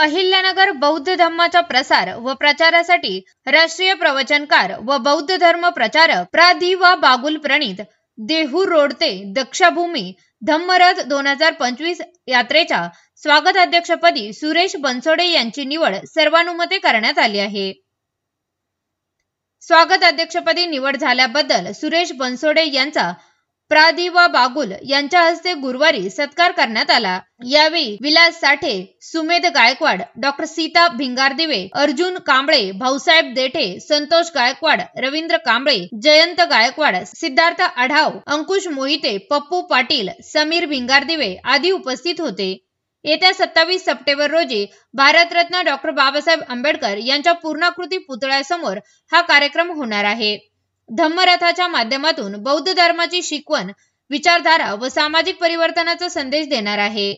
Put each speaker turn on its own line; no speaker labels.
अहिल्यानगर बौद्ध धम्माचा प्रसार व प्रचारासाठी राष्ट्रीय प्रवचनकार व बौद्ध धर्म प्रचारक प्राधी वा बागुल प्रणित देहू रोड ते दक्षाभूमी धम्मरथ दोन हजार पंचवीस यात्रेच्या स्वागत अध्यक्षपदी सुरेश बनसोडे यांची निवड सर्वानुमते करण्यात आली आहे. स्वागत अध्यक्षपदी निवड झाल्याबद्दल सुरेश बनसोडे यांचा प्रादिवा बागुल यांच्या हस्ते गुरुवारी सत्कार करण्यात आला. यावेळी विलास साठे सुमेध गायकवाड डॉक्टर सीता भिंगारदिवे अर्जुन कांबळे भाऊसाहेब देठे संतोष गायकवाड रवींद्र कांबळे जयंत गायकवाड सिद्धार्थ आढाव अंकुश मोहिते पप्पू पाटील समीर भिंगारदिवे आदी उपस्थित होते. येत्या सत्तावीस सप्टेंबर रोजी भारतरत्न डॉक्टर बाबासाहेब आंबेडकर यांच्या पूर्णाकृती पुतळ्यासमोर हा कार्यक्रम होणार आहे. धम्मरथाच्या माध्यमातून बौद्ध धर्माची शिकवण विचारधारा व सामाजिक परिवर्तनाचा संदेश देणार आहे.